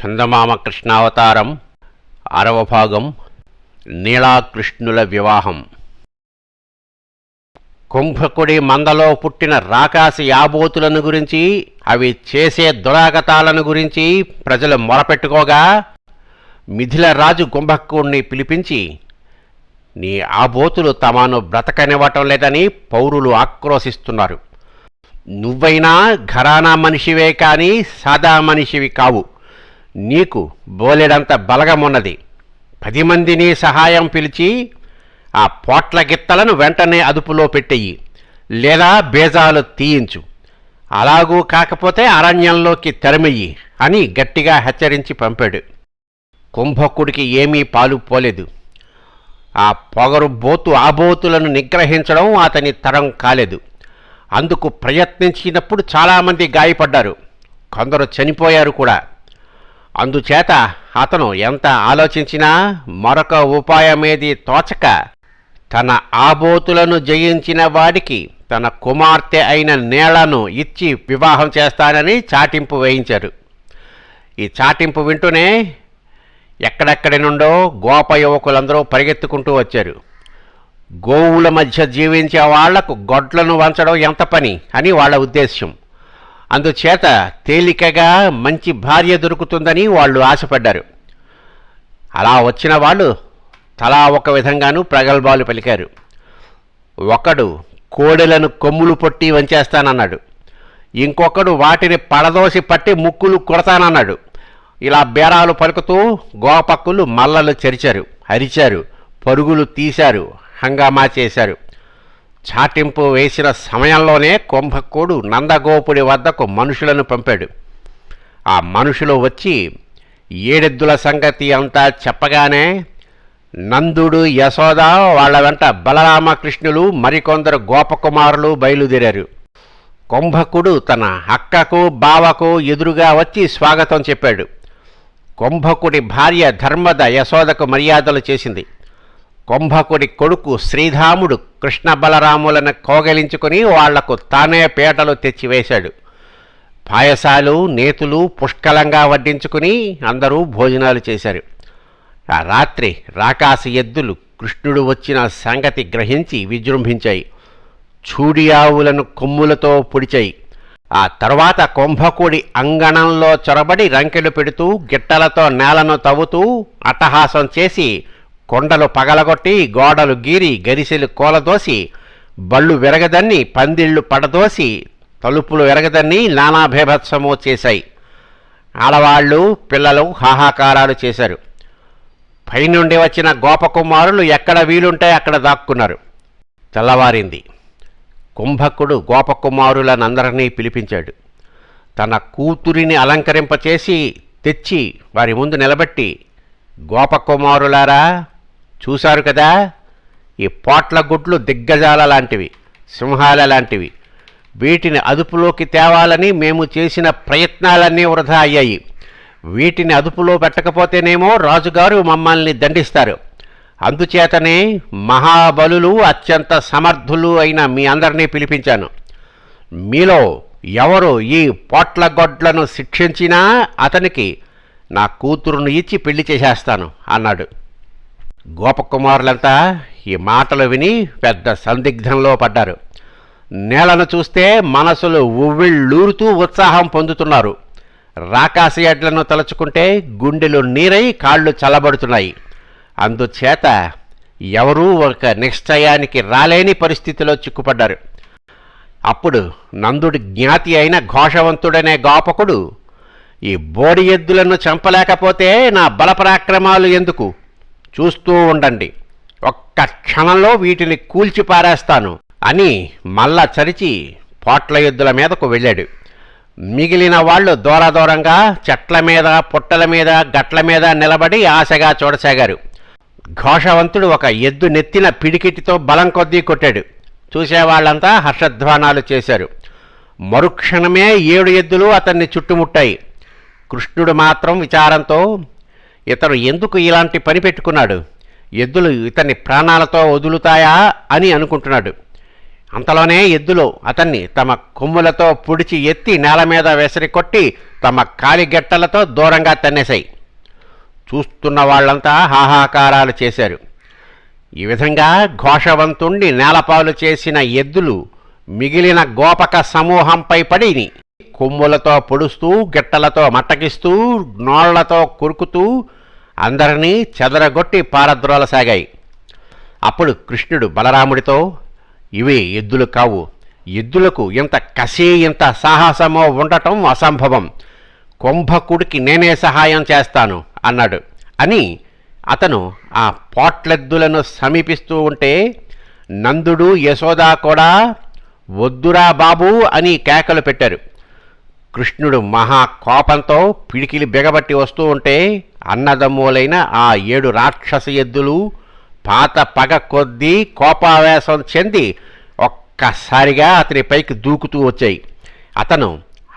చందమామ కృష్ణావతారం ఆరవ భాగం నీలాకృష్ణుల వివాహం. కుంభకుడి మందలో పుట్టిన రాకాసి యాబోతులను గురించి అవి చేసే దురాగతాలను గురించి ప్రజలు మొరపెట్టుకోగా మిథిల రాజు కుంభకుడిని పిలిపించి నీ ఆబోతులు తమను బ్రతకనివ్వటం లేదని పౌరులు ఆక్రోశిస్తున్నారు. నువ్వైనా ఘరానా మనిషివే కానీ సాదా మనిషివి కావు. నీకు బోలెడంత బలగమున్నది. పది మందిని సహాయం పిలిచి ఆ పోట్ల గిత్తలను వెంటనే అదుపులో పెట్టెయ్యి లేదా బేజాలు తీయించు. అలాగూ కాకపోతే అరణ్యంలోకి తరిమెయ్యి అని గట్టిగా హెచ్చరించి పంపాడు. కుంభకుడికి ఏమీ పాలు పోలేదు. ఆ పొగరు బోతు ఆబోతులను నిగ్రహించడం అతని తరం కాలేదు. అందుకు ప్రయత్నించినప్పుడు చాలామంది గాయపడ్డారు. కొందరు చనిపోయారు కూడా. అందుచేత అతను ఎంత ఆలోచించినా మరొక ఉపాయమేది తోచక తన ఆబోతులను జయించిన వాడికి తన కుమార్తె అయిన నేలను ఇచ్చి వివాహం చేస్తానని చాటింపు వేయించారు. ఈ చాటింపు వింటూనే ఎక్కడెక్కడి నుండో గోప యువకులందరూ పరిగెత్తుకుంటూ వచ్చారు. గోవుల మధ్య జీవించే వాళ్ళకు గొడ్లను వంచడం ఎంత పని అని వాళ్ళ ఉద్దేశ్యం. అందుచేత తేలికగా మంచి భార్య దొరుకుతుందని వాళ్ళు ఆశపడ్డారు. అలా వచ్చిన వాళ్ళు తలా ఒక విధంగాను ప్రగల్భాలు పలికారు. ఒకడు కోడెలను కొమ్ములు పొట్టి వంచేస్తానన్నాడు. ఇంకొకడు వాటిని పడదోసి పట్టి ముక్కులు కొడతానన్నాడు. ఇలా బేరాలు పలుకుతూ గోపక్కులు మల్లలు చెరిచారు అరిచారు పరుగులు తీశారు హంగామా చేశారు. చాటింపు వేసిన సమయంలోనే కుంభకుడు నందగోపుడి వద్దకు మనుషులను పంపాడు. ఆ మనుషులు వచ్చి ఏడెద్దుల సంగతి అంతా చెప్పగానే నందుడు యశోద వాళ్ళ వెంట బలరామకృష్ణులు మరికొందరు గోపకుమారులు బయలుదేరారు. కుంభకుడు తన అక్కకు బావకు ఎదురుగా వచ్చి స్వాగతం చెప్పాడు. కుంభకుడి భార్య ధర్మద యశోదకు మర్యాదలు చేసింది. కుంభకుడి కొడుకు శ్రీధాముడు కృష్ణ బలరాములను కోగలించుకుని వాళ్ళకు తానే పీటలు తెచ్చివేశాడు. పాయసాలు నేతులు పుష్కలంగా వడ్డించుకుని అందరూ భోజనాలు చేశారు. ఆ రాత్రి రాకాసి ఎద్దులు కృష్ణుడు వచ్చిన సంగతి గ్రహించి విజృంభించాయి. చూడి ఆవులను కొమ్ములతో పొడిచాయి. ఆ తర్వాత కుంభకుడి అంగణంలో చొరబడి రంకెలు పెడుతూ గిట్టలతో నేలను తవ్వుతూ అట్టహాసం చేసి కొండలు పగలగొట్టి గోడలు గీరి గరిసెలు కోలదోసి బళ్ళు విరగదన్ని పందిళ్ళు పడదోసి తలుపులు విరగదన్ని నానా భేభత్సము చేశాయి. ఆడవాళ్ళు పిల్లలు హాహాకారాలు చేశారు. పైనుండి వచ్చిన గోపకుమారులు ఎక్కడ వీలుంటే అక్కడ దాక్కున్నారు. తెల్లవారింది. కుంభకుడు గోపకుమారులనందరినీ పిలిపించాడు. తన కూతురిని అలంకరింపచేసి తెచ్చి వారి ముందు నిలబెట్టి గోపకుమారులారా చూశారు కదా? ఈ పోట్ల గుడ్లు దిగ్గజాల లాంటివి సింహాల లాంటివి. వీటిని అదుపులోకి తేవాలని మేము చేసిన ప్రయత్నాలన్నీ వృధా అయ్యాయి. వీటిని అదుపులో పెట్టకపోతేనేమో రాజుగారు మమ్మల్ని దండిస్తారు. అందుచేతనే మహాబలులు అత్యంత సమర్థులు అయిన మీ అందరినీ పిలిపించాను. మీలో ఎవరు ఈ పోట్లగొడ్లను శిక్షించినా అతనికి నా కూతురును ఇచ్చి పెళ్ళి చేసేస్తాను అన్నాడు. గోపకుమారులంతా ఈ మాటలు విని పెద్ద సందిగ్ధంలో పడ్డారు. నేలను చూస్తే మనసులు ఉవ్విళ్ళూరుతూ ఉత్సాహం పొందుతున్నారు. రాకాసి ఎడ్లను తలుచుకుంటే గుండెలు నీరై కాళ్ళు చల్లబడుతున్నాయి. అందుచేత ఎవరూ ఒక నిశ్చయానికి రాలేని పరిస్థితిలో చిక్కుపడ్డారు. అప్పుడు నందుడి జ్ఞాతి అయిన ఘోషవంతుడనే గోపకుడు ఈ బోడి ఎద్దులను చంపలేకపోతే నా బలపరాక్రమాలు ఎందుకు? చూస్తూ ఉండండి. ఒక్క క్షణంలో వీటిని కూల్చి పారేస్తాను అని మళ్ళా చరిచి పోట్ల ఎద్దుల మీదకు వెళ్ళాడు. మిగిలిన వాళ్ళు దూరదూరంగా చెట్ల మీద పుట్టల మీద గట్ల మీద నిలబడి ఆశగా చూడసాగారు. ఘోషవంతుడు ఒక ఎద్దు నెత్తిన పిడికిటితో బలం కొద్దీ కొట్టాడు. చూసేవాళ్ళంతా హర్షధ్వానాలు చేశారు. మరుక్షణమే ఏడు ఎద్దులు అతన్ని చుట్టుముట్టాయి. కృష్ణుడు మాత్రం విచారంతో ఇతను ఎందుకు ఇలాంటి పని పెట్టుకున్నాడు? ఎద్దులు ఇతన్ని ప్రాణాలతో వదులుతాయా అని అనుకుంటున్నాడు. అంతలోనే ఎద్దులు అతన్ని తమ కొమ్ములతో పొడిచి ఎత్తి నేల మీద వెసరి కొట్టి తమ కాలిగట్టలతో దూరంగా తన్నేశాయి. చూస్తున్న వాళ్ళంతా హాహాకారాలు చేశారు. ఈ విధంగా ఘోషవంతుణ్ణి నేలపాలు చేసిన ఎద్దులు మిగిలిన గోపక సమూహంపై పడిని. కొమ్ములతో పొడుస్తూ గిట్టలతో మట్టకిస్తూ నోళ్ళతో కురుకుతూ అందరినీ చెదరగొట్టి పారద్రోలసాగాయి అప్పుడు కృష్ణుడు బలరాముడితో ఇవి ఎద్దులు కావు. ఎద్దులకు ఇంత కసి ఇంత సాహసమో ఉండటం అసంభవం. కుంభకుడికి నేనే సహాయం చేస్తాను అన్నాడు. అని అతను ఆ పోట్లెద్దులను సమీపిస్తూ ఉంటే నందుడు యశోద కూడా వద్దురా బాబు అని కేకలు పెట్టారు. కృష్ణుడు మహా కోపంతో పిడికిలి బిగబట్టి వస్తూ ఉంటే అన్నదమ్ములైన ఆ ఏడు రాక్షస ఎద్దులు పాత పగ కొద్దీ కోపావేశం చెంది ఒక్కసారిగా అతని పైకి దూకుతూ వచ్చాయి. అతను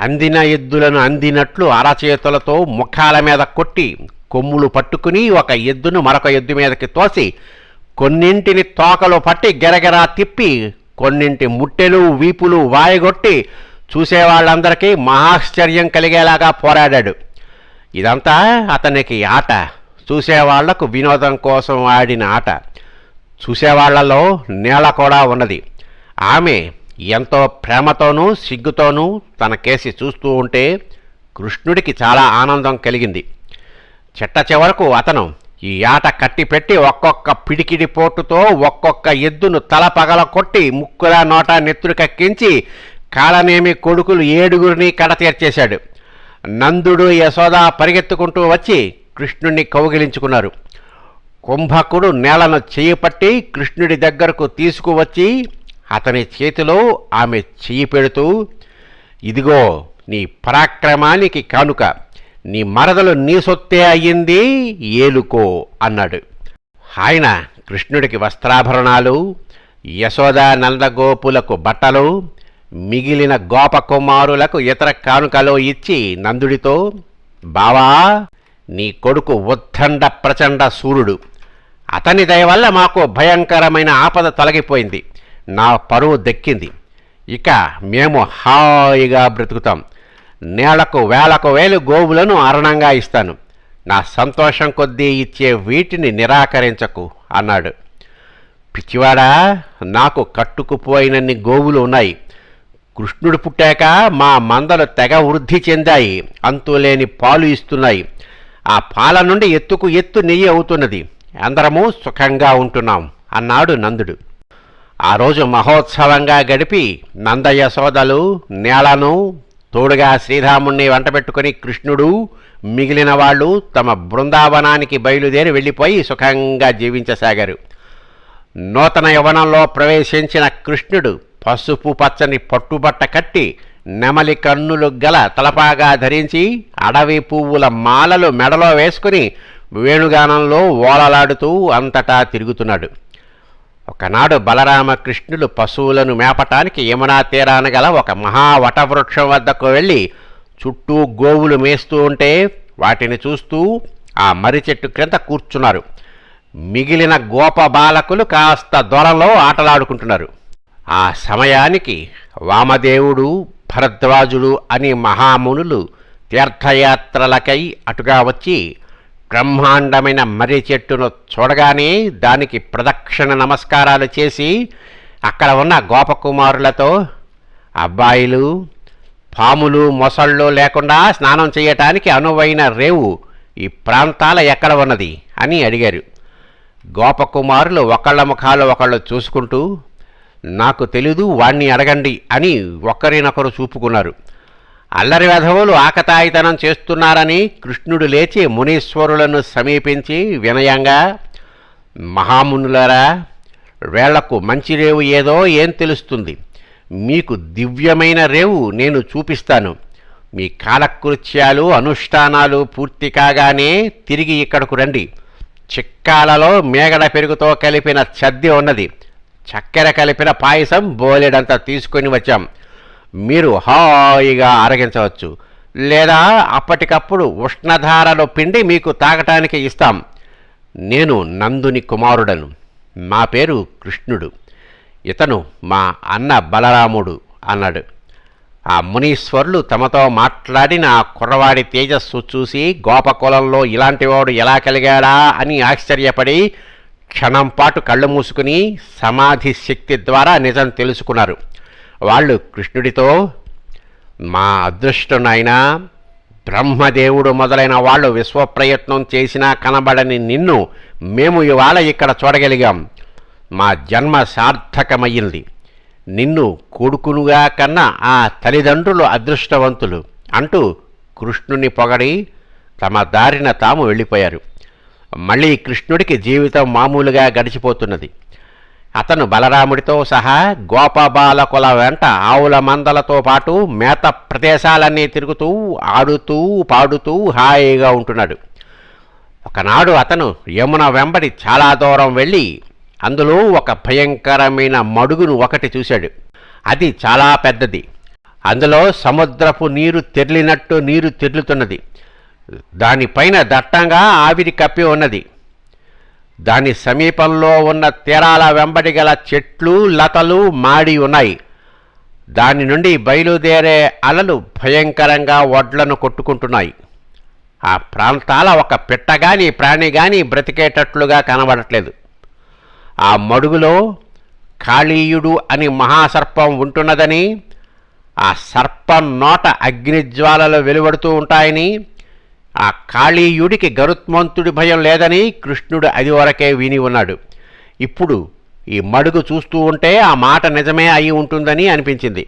అందిన ఎద్దులను అందినట్లు అరచేతులతో ముఖాల మీద కొట్టి కొమ్ములు పట్టుకుని ఒక ఎద్దును మరొక ఎద్దు మీదకి తోసి కొన్నింటిని తోకలు పట్టి గెరగెరా తిప్పి కొన్నింటి ముట్టెలు వీపులు వాయగొట్టి చూసేవాళ్ళందరికీ మహాశ్చర్యం కలిగేలాగా పోరాడాడు. ఇదంతా అతనికి ఆట. చూసేవాళ్ళకు వినోదం కోసం ఆడిన ఆట. చూసేవాళ్ళలో నేల కూడా ఉన్నది. ఆమె ఎంతో ప్రేమతోనూ సిగ్గుతోనూ తన కేసి చూస్తూ ఉంటే కృష్ణుడికి చాలా ఆనందం కలిగింది. చిట్ట చివరకు అతను ఈ ఆట కట్టిపెట్టి ఒక్కొక్క పిడికిడి పోటుతో ఒక్కొక్క ఎద్దును తల పగల కొట్టి ముక్కుల నోట నెత్తురు కక్కించి కాలనేమి కొడుకులు ఏడుగురిని కడతీర్చేశాడు నందుడు యశోద పరిగెత్తుకుంటూ వచ్చి కృష్ణుణ్ణి కౌగిలించుకున్నారు. కుంభకుడు నేలను చేయిపట్టి కృష్ణుడి దగ్గరకు తీసుకువచ్చి అతని చేతిలో ఆమె చెయ్యి పెడుతూ ఇదిగో నీ పరాక్రమానికి కానుక నీ మరదలు నీ సొత్తే అయ్యింది ఏలుకో అన్నాడు. ఆయన కృష్ణుడికి వస్త్రాభరణాలు యశోద నందగోపులకు బట్టలు మిగిలిన గోపకుమారులకు ఇతర కానుకలో ఇచ్చి నందుడితో బావా నీ కొడుకు ఉద్దండ ప్రచండ సూర్యుడు. అతని దయ వల్ల మాకు భయంకరమైన ఆపద తొలగిపోయింది. నా పరువు దక్కింది. ఇక మేము హాయిగా బ్రతుకుతాం. నేలకు వేలకు వేలు గోవులను అరణంగా ఇస్తాను. నా సంతోషం కొద్దీ ఇచ్చే వీటిని నిరాకరించకు అన్నాడు. పిచ్చివాడా నాకు కట్టుకుపోయినన్ని గోవులు ఉన్నాయి. కృష్ణుడు పుట్టాక మా మందలు తెగ వృద్ధి చెందాయి అంతులేని పాలు ఇస్తున్నాయి. ఆ పాల నుండి ఎత్తుకు ఎత్తు నెయ్యి అవుతున్నది. అందరము సుఖంగా ఉంటున్నాం అన్నాడు నందుడు. ఆ రోజు మహోత్సవంగా గడిపి నందయశోదలు నేలను తోడుగా శ్రీరాముణ్ణి వెంటబెట్టుకుని కృష్ణుడు మిగిలిన వాళ్ళు తమ బృందావనానికి బయలుదేరి వెళ్ళిపోయి సుఖంగా జీవించసాగారు. నూతన యవనంలో ప్రవేశించిన కృష్ణుడు పసుపు పచ్చని పట్టుబట్ట కట్టి నెమలి కన్నులు గల తలపాగా ధరించి అడవి పువ్వుల మాలలు మెడలో వేసుకుని వేణుగానంలో ఓలలాడుతూ అంతటా తిరుగుతున్నాడు. ఒకనాడు బలరామకృష్ణులు పశువులను మేపటానికి యమునా తీరాన గల ఒక మహావటవృక్షం వద్దకు వెళ్ళి చుట్టూ గోవులు మేస్తూ ఉంటే వాటిని చూస్తూ ఆ మర్రి చెట్టు క్రింద కూర్చున్నారు. మిగిలిన గోప బాలకులు కాస్త దూరంలో ఆటలాడుకుంటున్నారు. ఆ సమయానికి వామదేవుడు భరద్వాజుడు అని మహామునులు తీర్థయాత్రలకై అటుగా వచ్చి బ్రహ్మాండమైన మర్రి చెట్టును చూడగానే దానికి ప్రదక్షిణ నమస్కారాలు చేసి అక్కడ ఉన్న గోపకుమారులతో అబ్బాయిలు పాములు మొసళ్ళు లేకుండా స్నానం చేయటానికి అనువైన రేవు ఈ ప్రాంతాల ఎక్కడ ఉన్నది? అని అడిగారు. గోపకుమారులు ఒకళ్ళ ముఖాలు ఒకళ్ళు చూసుకుంటూ నాకు తెలీదు వాణ్ణి అడగండి అని ఒకరినొకరు చూపుకున్నారు. అల్లరి వెధవులు ఆకతాయితనం చేస్తున్నారని కృష్ణుడు లేచి మునీశ్వరులను సమీపించి వినయంగా మహామునులరా వేళ్ళకు మంచి రేవు ఏదో ఏం తెలుస్తుంది? మీకు దివ్యమైన రేవు నేను చూపిస్తాను. మీ కాలకృత్యాలు అనుష్ఠానాలు పూర్తి కాగానే తిరిగి ఇక్కడకు రండి. చిక్కాలలో మేగడ పెరుగుతో కలిపిన చద్ది ఉన్నది. చక్కెర కలిపిన పాయసం బోలెడంతా తీసుకొని వచ్చాం. మీరు హాయిగా ఆరగించవచ్చు. లేదా అప్పటికప్పుడు ఉష్ణధారలో పిండి మీకు తాగటానికి ఇస్తాం. నేను నందుని కుమారుడను. మా పేరు కృష్ణుడు. ఇతను మా అన్న బలరాముడు అన్నాడు. ఆ మునీశ్వరులు తమతో మాట్లాడిన ఆ కుర్రవాడి తేజస్సు చూసి గోపకులంలో ఇలాంటివాడు ఎలా కలిగాడా అని ఆశ్చర్యపడి క్షణం పాటు కళ్ళు మూసుకుని సమాధి శక్తి ద్వారా నిజం తెలుసుకున్నారు. వాళ్ళు కృష్ణుడితో మా అదృష్టం నాయనా బ్రహ్మదేవుడు మొదలైన వాళ్ళు విశ్వప్రయత్నం చేసినా కనబడని నిన్ను మేము ఇవాళ ఇక్కడ చూడగలిగాం. మా జన్మ సార్థకమయ్యింది. నిన్ను కొడుకునుగా కన్నా ఆ తల్లిదండ్రులు అదృష్టవంతులు అంటూ కృష్ణుని పొగడి తమ దారిన తాము వెళ్ళిపోయారు. మళ్ళీ కృష్ణుడికి జీవితం మామూలుగా గడిచిపోతున్నది. అతను బలరాముడితో సహా గోపబాలకుల వెంట ఆవుల మందలతో పాటు మేత ప్రదేశాలన్నీ తిరుగుతూ ఆడుతూ పాడుతూ హాయిగా ఉంటున్నాడు. ఒకనాడు అతను యమున వెంబడి చాలా దూరం వెళ్ళి అందులో ఒక భయంకరమైన మడుగును ఒకటి చూశాడు. అది చాలా పెద్దది. అందులో సముద్రపు నీరు తెరిలినట్టు నీరు తెర్లుతున్నది. దానిపైన దట్టంగా ఆవిరి కప్పి ఉన్నది. దాని సమీపంలో ఉన్న తీరాల వెంబడి గల చెట్లు లతలు మాడి ఉన్నాయి. దాని నుండి బయలుదేరే అలలు భయంకరంగా ఒడ్లను కొట్టుకుంటున్నాయి. ఆ ప్రాంతాల ఒక పిట్ట గాని ప్రాణి గాని బ్రతికేటట్లుగా కనబడట్లేదు. ఆ మడుగులో కాళీయుడు అని మహాసర్పం ఉంటున్నదని ఆ సర్పం నోట అగ్నిజ్వాలలు వెలువడుతూ ఉంటాయని ఆ కాళీయుడికి గరుత్మంతుడి భయం లేదని కృష్ణుడు అది వరకే విని ఉన్నాడు. ఇప్పుడు ఈ మడుగు చూస్తూ ఉంటే ఆ మాట నిజమే అయి ఉంటుందని అనిపించింది.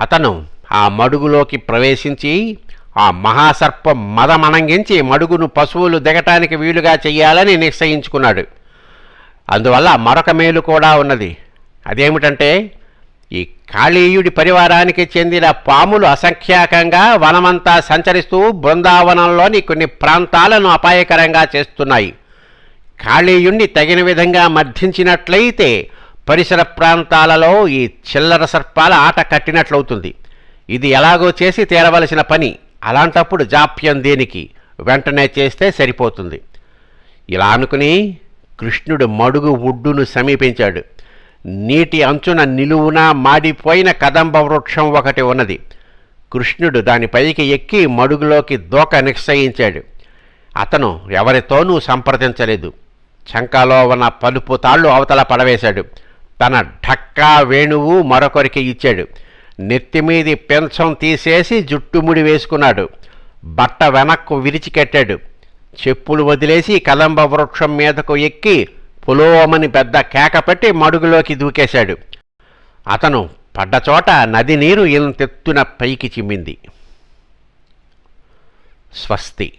అతను ఆ మడుగులోకి ప్రవేశించి ఆ మహాసర్పం మదమణంగించి మడుగును పశువులు దిగటానికి వీలుగా చెయ్యాలని నిశ్చయించుకున్నాడు. అందువల్ల మరొక మేలు కూడా ఉన్నది. అదేమిటంటే ఈ కాళీయుడి పరివారానికి చెందిన పాములు అసంఖ్యాకంగా వనమంతా సంచరిస్తూ బృందావనంలోని కొన్ని ప్రాంతాలను అపాయకరంగా చేస్తున్నాయి. కాళీయుణ్ణి తగిన విధంగా మర్ధించినట్లయితే పరిసర ప్రాంతాలలో ఈ చిల్లర సర్పాల ఆట కట్టినట్లవుతుంది. ఇది ఎలాగో చేసి తీరవలసిన పని. అలాంటప్పుడు జాప్యం దేనికి? వెంటనే చేస్తే సరిపోతుంది. ఇలా అనుకుని కృష్ణుడు మడుగు ఒడ్డును సమీపించాడు. నీటి అంచున నిలువున మాడిపోయిన కదంబ వృక్షం ఒకటి ఉన్నది. కృష్ణుడు దానిపైకి ఎక్కి మడుగులోకి దూక నిశ్చయించాడు. అతను ఎవరితోనూ సంప్రదించలేదు. చంకాలో ఉన్న పలుపు తాళ్ళు అవతల పడవేశాడు. తన ఢక్కా వేణువు మరొకరికి ఇచ్చాడు. నెత్తిమీది పెంచం తీసేసి జుట్టుముడి వేసుకున్నాడు. బట్ట వెనక్కు విరిచికెట్టాడు చెప్పులు వదిలేసి కదంబ వృక్షం మీదకు ఎక్కి పులోమని పెద్ద కేక పెట్టి మడుగులోకి దూకేశాడు. అతను పడ్డచోట నది నీరు ఇంతెత్తున పైకి చిమ్మింది. స్వస్తి.